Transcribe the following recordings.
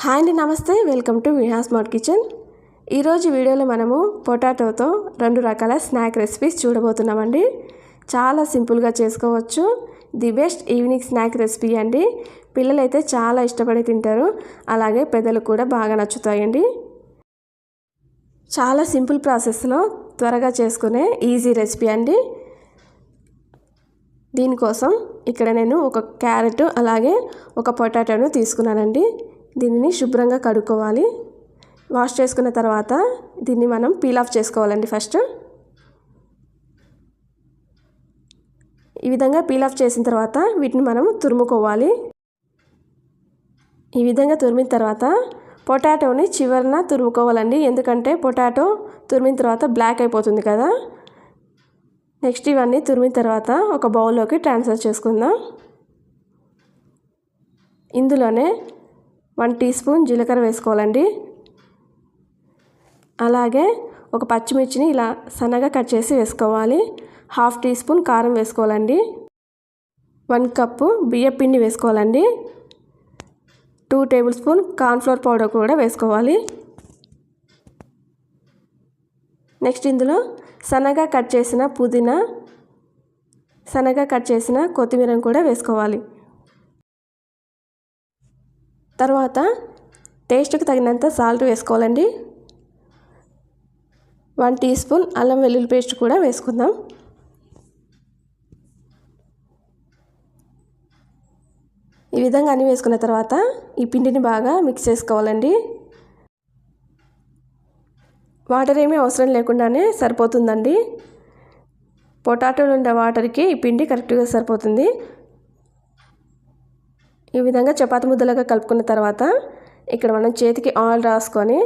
Hi అండి నమస్తే. Welcome to Viha smart kitchen. ఈరోజు వీడియోలో మనము పొటాటోతో రెండు రకాల స్నాక్ రెసిపీస్ చూడబోతున్నామండి. చాలా సింపుల్గా చేసుకోవచ్చు. The best evening snack recipe అండి. పిల్లలైతే చాలా ఇష్టపడి తింటారు. అలాగే పెద్దలు కూడా బాగా నచ్చుతాయండి. చాలా సింపుల్ ప్రాసెస్లో త్వరగా చేసుకునే ఈజీ రెసిపీ అండి. దీనికోసం ఇక్కడ నేను ఒక క్యారెట్ అలాగే ఒక పొటాటోను తీసుకున్నానండి. దీనిని శుభ్రంగా కడుక్కోవాలి. వాష్ చేసుకున్న తర్వాత దీన్ని మనం పీల్ ఆఫ్ చేసుకోవాలండి ఫస్ట్. ఈ విధంగా పీల్ ఆఫ్ చేసిన తర్వాత వీటిని మనం తురుముకోవాలి. ఈ విధంగా తురిమిన తర్వాత పొటాటోని చివరిన తురుముకోవాలండి. ఎందుకంటే పొటాటో తురిమిన తర్వాత బ్లాక్ అయిపోతుంది కదా. నెక్స్ట్ ఇవన్నీ తురిమిన తర్వాత ఒక బౌల్లోకి ట్రాన్స్ఫర్ చేసుకుందాం. ఇందులోనే వన్ టీ స్పూన్ జీలకర్ర వేసుకోవాలండి. అలాగే ఒక పచ్చిమిర్చిని ఇలా సన్నగా కట్ చేసి వేసుకోవాలి. హాఫ్ టీ స్పూన్ కారం వేసుకోవాలండి. వన్ కప్పు బియ్య పిండి వేసుకోవాలండి. Two tablespoon cornflour powder కూడా వేసుకోవాలి. నెక్స్ట్ ఇందులో సన్నగా కట్ చేసిన పుదీనా సన్నగా కట్ చేసిన కొత్తిమీరను కూడా వేసుకోవాలి. తర్వాత టేస్ట్కి తగినంత సాల్ట్ వేసుకోవాలండి. వన్ టీ స్పూన్ అల్లం వెల్లుల్లి పేస్ట్ కూడా వేసుకుందాం. ఈ విధంగా అన్నీ వేసుకున్న తర్వాత ఈ పిండిని బాగా మిక్స్ చేసుకోవాలండి. వాటర్ ఏమీ అవసరం లేకుండానే సరిపోతుందండి. పొటాటోలు ఉండే వాటర్కి ఈ పిండి కరెక్ట్గా సరిపోతుంది. ఈ విధంగా చపాతి ముద్దలాగా కలుపుకున్న తర్వాత ఇక్కడ మనం చేతికి ఆయిల్ రాసుకొని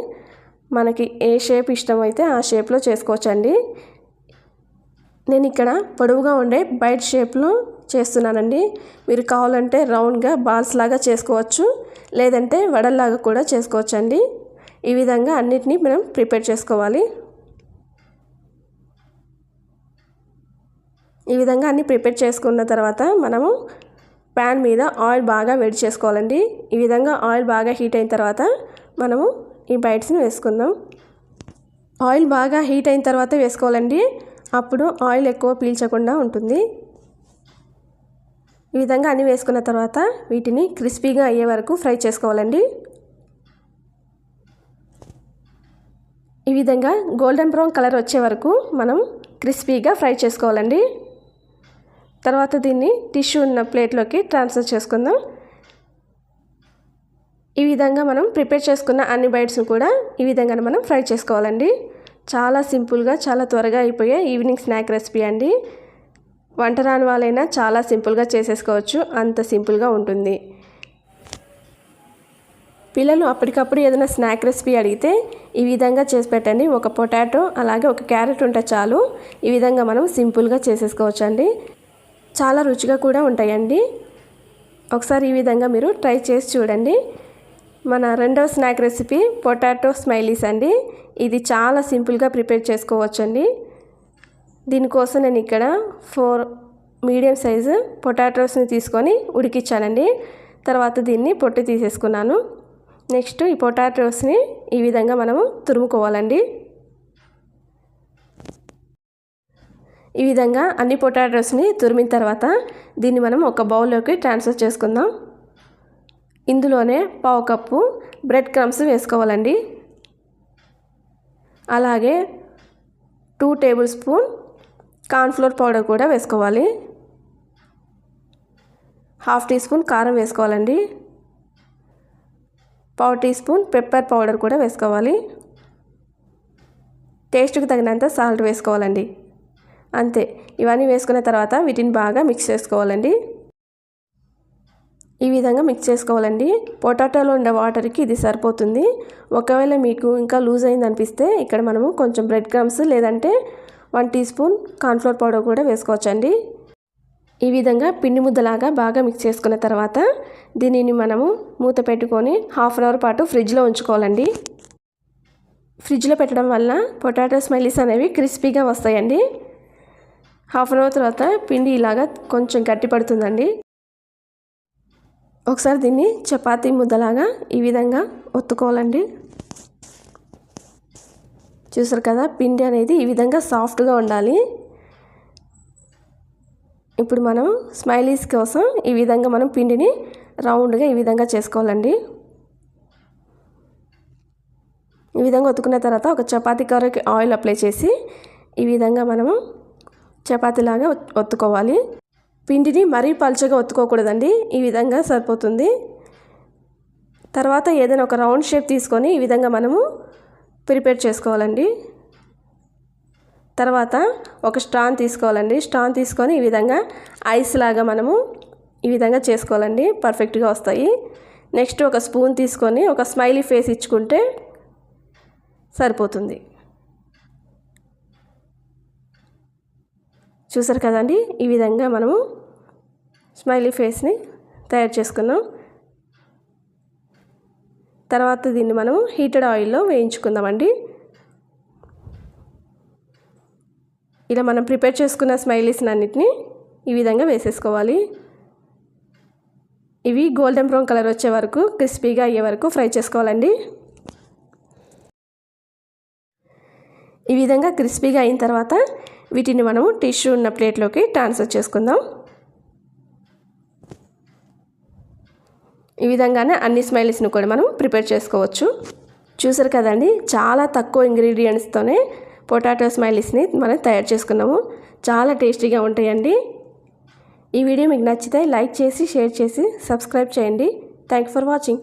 మనకి ఏ షేప్ ఇష్టమైతే ఆ షేప్లో చేసుకోవచ్చండి. నేను ఇక్కడ పొడవుగా ఉండే బయట షేప్లో చేస్తున్నానండి. మీరు కావాలంటే రౌండ్గా బాల్స్ లాగా చేసుకోవచ్చు లేదంటే వడల్లాగా కూడా చేసుకోవచ్చండి. ఈ విధంగా అన్నిటినీ మనం ప్రిపేర్ చేసుకోవాలి. ఈ విధంగా అన్నీ ప్రిపేర్ చేసుకున్న తర్వాత మనము ప్యాన్ మీద ఆయిల్ బాగా వేడి చేసుకోవాలండి. ఈ విధంగా ఆయిల్ బాగా హీట్ అయిన తర్వాత మనము ఈ బైట్స్ని వేసుకుందాం. ఆయిల్ బాగా హీట్ అయిన తర్వాత వేసుకోవాలండి. అప్పుడు ఆయిల్ ఎక్కువ పీల్చకుండా ఉంటుంది. ఈ విధంగా అన్నీ వేసుకున్న తర్వాత వీటిని క్రిస్పీగా అయ్యే వరకు ఫ్రై చేసుకోవాలండి. ఈ విధంగా గోల్డెన్ బ్రౌన్ కలర్ వచ్చే వరకు మనం క్రిస్పీగా ఫ్రై చేసుకోవాలండి. తర్వాత దీన్ని టిష్యూ ఉన్న ప్లేట్లోకి ట్రాన్స్ఫర్ చేసుకుందాం. ఈ విధంగా మనం ప్రిపేర్ చేసుకున్న అన్ని బైట్స్ని కూడా ఈ విధంగా మనం ఫ్రై చేసుకోవాలండి. చాలా సింపుల్గా చాలా త్వరగా అయిపోయే ఈవినింగ్ స్నాక్ రెసిపీ అండి. వంట రాని వాళ్ళైనా చాలా సింపుల్గా చేసేసుకోవచ్చు. అంత సింపుల్గా ఉంటుంది. పిల్లలు అప్పటికప్పుడు ఏదైనా స్నాక్ రెసిపీ అడిగితే ఈ విధంగా చేసి పెట్టండి. ఒక పొటాటో అలాగే ఒక క్యారెట్ ఉంటే చాలు. ఈ విధంగా మనం సింపుల్గా చేసేసుకోవచ్చు అండి చాలా రుచిగా కూడా ఉంటాయండి. ఒకసారి ఈ విధంగా మీరు ట్రై చేసి చూడండి. మన రెండవ స్నాక్ రెసిపీ పొటాటో స్మైలీస్ అండి. ఇది చాలా సింపుల్గా ప్రిపేర్ చేసుకోవచ్చండి. దీనికోసం నేను ఇక్కడ ఫోర్ మీడియం సైజు పొటాటోస్ని తీసుకొని ఉడికించానండి తర్వాత దీన్ని పొట్టు తీసేసుకున్నాను. నెక్స్ట్ ఈ పొటాటోస్ని ఈ విధంగా మనము తురుముకోవాలండి. ఈ విధంగా అన్ని పొటాటోస్ని తురిమిన తర్వాత దీన్ని మనం ఒక బౌల్లోకి ట్రాన్స్ఫర్ చేసుకుందాం. ఇందులోనే పావు కప్పు బ్రెడ్ క్రమ్స్ వేసుకోవాలండి. అలాగే two tablespoon cornflour powder కూడా వేసుకోవాలి. హాఫ్ టీ స్పూన్ కారం వేసుకోవాలండి. పావు టీ స్పూన్ పెప్పర్ పౌడర్ కూడా వేసుకోవాలి. టేస్ట్కి తగినంత సాల్ట్ వేసుకోవాలండి. అంతే. ఇవన్నీ వేసుకున్న తర్వాత వీటిని బాగా మిక్స్ చేసుకోవాలండి. ఈ విధంగా మిక్స్ చేసుకోవాలండి. పొటాటోలో ఉండే వాటర్కి ఇది సరిపోతుంది. ఒకవేళ మీకు ఇంకా లూజ్ అయింది అనిపిస్తే ఇక్కడ మనము కొంచెం బ్రెడ్ క్రమ్స్ లేదంటే one teaspoon cornflour powder కూడా వేసుకోవచ్చండి. ఈ విధంగా పిండి ముద్దలాగా బాగా మిక్స్ చేసుకున్న తర్వాత దీనిని మనము మూత పెట్టుకొని హాఫ్ అన్ అవర్ పాటు ఫ్రిడ్జ్లో ఉంచుకోవాలండి. ఫ్రిడ్జ్లో పెట్టడం వల్ల పొటాటో స్మైలీస్ అనేవి క్రిస్పీగా వస్తాయండి. హాఫ్ అన్ అవర్ తర్వాత పిండి ఇలాగా కొంచెం గట్టి పడుతుందండి. ఒకసారి దీన్ని చపాతీ ముద్దలాగా ఈ విధంగా ఒత్తుకోవాలండి. చూసారు కదా పిండి అనేది ఈ విధంగా సాఫ్ట్గా ఉండాలి. ఇప్పుడు మనం స్మైలీస్ కోసం ఈ విధంగా మనం పిండిని రౌండ్గా ఈ విధంగా చేసుకోవాలండి. ఈ విధంగా ఒత్తుకున్న తర్వాత ఒక చపాతీ కర్రకి ఆయిల్ అప్లై చేసి ఈ విధంగా మనము చపాతీలాగా ఒత్తుకోవాలి. పిండిని మరీ పలుచగా ఒత్తుకోకూడదండి. ఈ విధంగా సరిపోతుంది. తర్వాత ఏదైనా ఒక రౌండ్ షేప్ తీసుకొని ఈ విధంగా మనము ప్రిపేర్ చేసుకోవాలండి. తర్వాత ఒక స్టాన్ తీసుకోవాలండి. స్టాన్ తీసుకొని ఈ విధంగా ఐస్ లాగా మనము ఈ విధంగా చేసుకోవాలండి. పర్ఫెక్ట్గా వస్తాయి. నెక్స్ట్ ఒక స్పూన్ తీసుకొని ఒక స్మైలీ ఫేస్ ఇచ్చుకుంటే సరిపోతుంది. చూసారు కదండి? ఈ విధంగా మనము స్మైలీ ఫేస్ని తయారు చేసుకున్నాం. తర్వాత దీన్ని మనం హీటెడ్ ఆయిల్లో వేయించుకుందామండి. ఇలా మనం ప్రిపేర్ చేసుకున్న స్మైలీస్ని అన్నిటిని ఈ విధంగా వేసేసుకోవాలి. ఇవి గోల్డెన్ బ్రౌన్ కలర్ వచ్చే వరకు క్రిస్పీగా అయ్యే వరకు ఫ్రై చేసుకోవాలండి. ఈ విధంగా క్రిస్పీగా అయిన తర్వాత వీటిని మనము టిష్యూ ఉన్న ప్లేట్లోకి ట్రాన్స్ఫర్ చేసుకుందాం. ఈ విధంగానే అన్ని స్మైలీస్ని కూడా మనం ప్రిపేర్ చేసుకోవచ్చు. చూసారు కదండి చాలా తక్కువ ఇంగ్రీడియంట్స్తోనే పొటాటో స్మైలీస్ని మనం తయారు చేసుకున్నాము. చాలా టేస్టీగా ఉంటాయండి. ఈ వీడియో మీకు నచ్చితే లైక్ చేసి షేర్ చేసి సబ్స్క్రైబ్ చేయండి. Thank for watching.